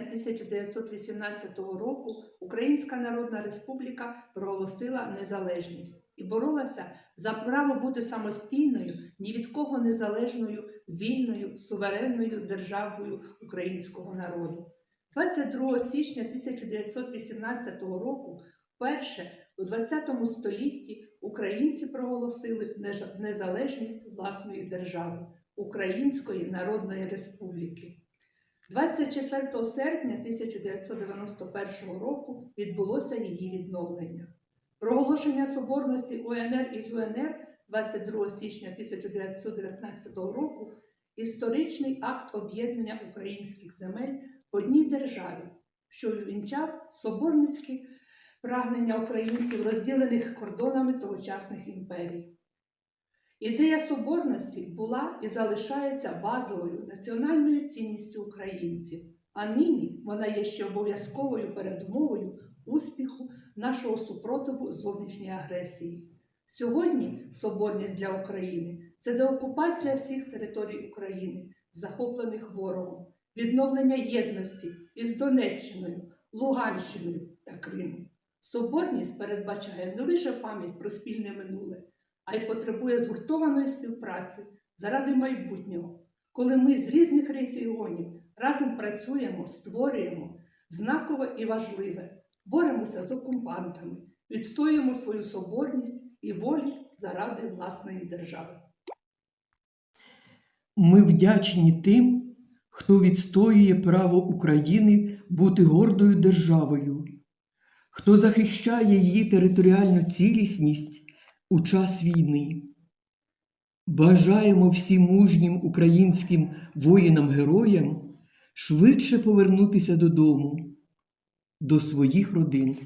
1918 року Українська Народна Республіка проголосила незалежність і боролася за право бути самостійною, ні від кого незалежною, вільною, суверенною державою українського народу. 22 січня 1918 року вперше у ХХ столітті українці проголосили незалежність власної держави Української Народної Республіки. 24 серпня 1991 року відбулося її відновлення. Проголошення соборності УНР із УНР 22 січня 1919 року історичний акт об'єднання українських земель в одній державі, що увінчав соборницькі прагнення українців, розділених кордонами тогочасних імперій. Ідея соборності була і залишається базовою національною цінністю українців, а нині вона є ще обов'язковою передумовою успіху нашого супротиву зовнішньої агресії. Сьогодні соборність для України це деокупація всіх територій України, захоплених ворогом, відновлення єдності із Донеччиною, Луганщиною та Кримом. Соборність передбачає не лише пам'ять про спільне минуле, а й потребує згуртованої співпраці заради майбутнього, коли ми з різних регіонів разом працюємо, створюємо знакове і важливе, боремося з окупантами, відстоюємо свою соборність і волю заради власної держави. Ми вдячні тим, хто відстоює право України бути гордою державою, хто захищає її територіальну цілісність у час війни. Бажаємо всім мужнім українським воїнам-героям швидше повернутися додому, до своїх родин.